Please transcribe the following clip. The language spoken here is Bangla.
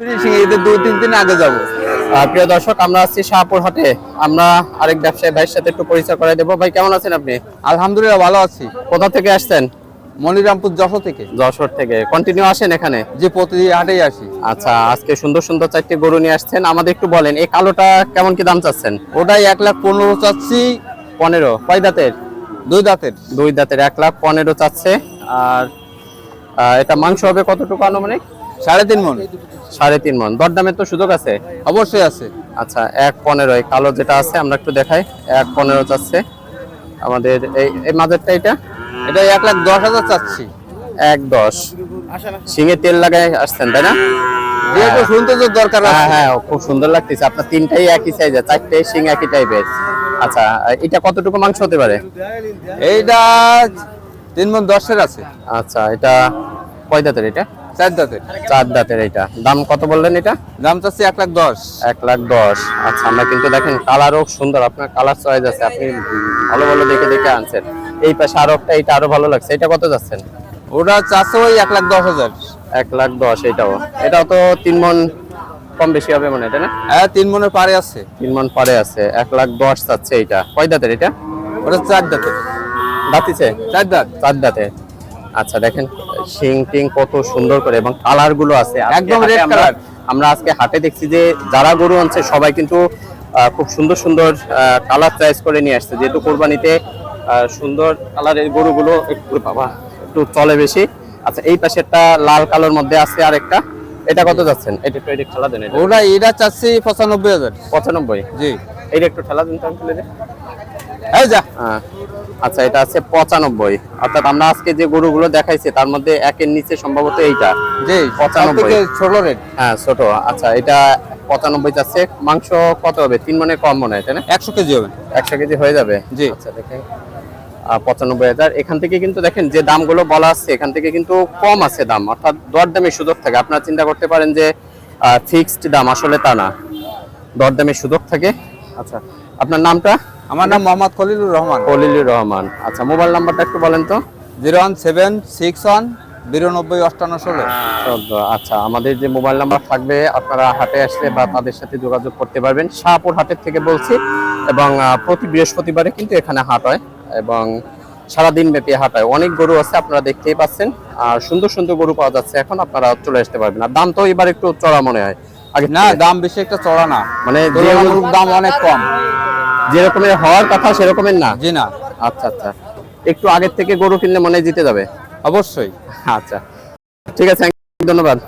ফিনিশিং দু তিন দিন আগে যাব। প্রিয় দর্শক আমরা আছি শাহপুর হাটে। আমরা আরেক ব্যবসায়ী ভাইয়ের সাথে একটু পরিচয় করে দেবো। ভাই কেমন আছেন আপনি? আলহামদুলিল্লাহ ভালো আছি। কোথা থেকে আসছেন? মনিরামপুর যশো থেকে। যশোর থেকে। কন্টিনিউ আসেন এখানে? যে প্রতিদিন হাটেই আসি। আচ্ছা আজকে সুন্দর সুন্দর চারটি গরু নিয়ে আসছেন। আমাদের একটু বলেন এই কালোটা কেমন কি দাম চাচ্ছেন? ওটাই এক লাখ পনেরো চাচ্ছি। পনেরো। কয় দাঁতের? দুই দাঁতের। দুই দাঁতের। এক লাখ পনেরো চাচ্ছে। আর এটা মাংস হবে কতটুকু আনুমানিক? সাড়ে তিন মন? সাড়ে তিন মন। দরদামের তো সুযোগ আছে? অবশ্যই আছে। আচ্ছা এক পনেরো এই কালো যেটা আছে আমরা একটু দেখাই। এক পনেরো চাচ্ছে আমাদের এই এই মাঝেরটা এটা? এটা এক লাখ দশ হাজার চাচ্ছি। এক দশ। শিঙে তেল লাগাই আসছেন তাই না? তো দরকার হ্যাঁ হ্যাঁ খুব সুন্দর লাগতেছে। আপনার তিনটাই একই সাইজের চারটে শিং একই টাইপের আচ্ছা এটা কতটুকু মাংস হতে পারে? এইটা তিন মন দশের আছে। আচ্ছা এটা কয় দাঁতের এটা? চার দাঁতের। চার দাঁতের এটা দাম কত বললেন এটা? দাম চাচ্ছি এক লাখ দশ। এক লাখ দশ। আচ্ছা আমরা কিন্তু দেখেন কালারও সুন্দর আপনার কালার চয়েস আছে আপনি ভালো ভালো দেখে দেখে আনছেন। এই পাশে আরও একটা এটা আরও ভালো লাগছে। এটা কত যাচ্ছেন? ওটা চাচ্ছে ওই এক লাখ দশ হাজার। এক লাখ দশ এটাও এটাও তো তিন মন কম বেশি হবে মনে না? হ্যাঁ তিন মনের পারে আছে। তিন মন পরে আছে। এক লাখ দশ চাচ্ছে এটা কয় দাঁতের এটা? ওটা চার দাঁতের। দাঁতিছে চার দাঁত। চার দাঁতে। আচ্ছা দেখেন শিং টিং কত সুন্দর করে এবং কালারগুলো আছে একদম হাটে red আমরা- আজকে হাটে দেখছি যে যারা গরু আনছে সবাই কিন্তু খুব সুন্দর সুন্দর কালার চয়েস করে নিয়ে আসছে। যেহেতু কোরবানিতে সুন্দর কালারের গরুগুলো একটু বাবা একটু চলে বেশি। আচ্ছা এই পাশে একটা লাল কালোর মধ্যে আছে আরেকটা। এটা কত যাচ্ছেন? এটা একটু এটা ঠেলা দেন ওটা এটা চাচ্ছি পঁচানব্বই হাজার। পঁচানব্বই? জি। এটা একটু ঠেলা দেন তো আমি তুলে এই যা। হ্যাঁ। আচ্ছা এটা আছে পঁচানব্বই। অর্থাৎ আমরা আজকে যে গরুগুলো দেখাইছি তার মধ্যে একের নিচে সম্ভবত এইটা। জি পঁচানব্বই। ছোট রেট হ্যাঁ ছোট। আচ্ছা এটা পঁচানব্বই যাচ্ছে। মাংস কত হবে? তিন মনে কম মনে হয় তাই না? একশো কেজি হবে। একশো কেজি হয়ে যাবে? জি। আচ্ছা দেখেন। পঁচানব্বই হাজার। এখান থেকে কিন্তু দেখেন যে দামগুলো বলা আছে এখান থেকে কিন্তু কম আছে দাম। অর্থাৎ দরদামের সুযোগ থাকে। আপনারা চিন্তা করতে পারেন যে ফিক্সড দাম আসলে তা না। দরদামের সুযোগ থাকে। আচ্ছা আপনার নামটা? আমার নাম মোহাম্মদ খলিলুর রহমান। খলিলুর রহমান। আচ্ছা মোবাইল নাম্বারটা একটু বলেন তো। Zero one seven six one বিরানব্বই অষ্টান্ন ষোলো। আচ্ছা আমাদের যে মোবাইল নাম্বার থাকবে আপনারা হাটে আসলে বা তাদের সাথে যোগাযোগ করতে পারবেন। শাহপুর হাটের থেকে বলছি এবং প্রতি বৃহস্পতিবারে কিন্তু এখানে হাট হয় এবং সারাদিন ব্যাপী হাট হয়। অনেক গরু আছে আপনারা দেখতেই পাচ্ছেন। আর সুন্দর সুন্দর গরু পাওয়া যাচ্ছে এখন আপনারা চলে আসতে পারবেন। আর দাম তো এবার একটু চড়া মনে হয়। আগে না দাম বেশি একটা চড়া না। মানে দাম অনেক কম। যেরকমের হওয়ার কথা সেরকমের না? জি না। আচ্ছা আচ্ছা। একটু আগের থেকে গরু কিনলে মনে জিতে যাবে। অবশ্যই। আচ্ছা। ঠিক আছে ধন্যবাদ।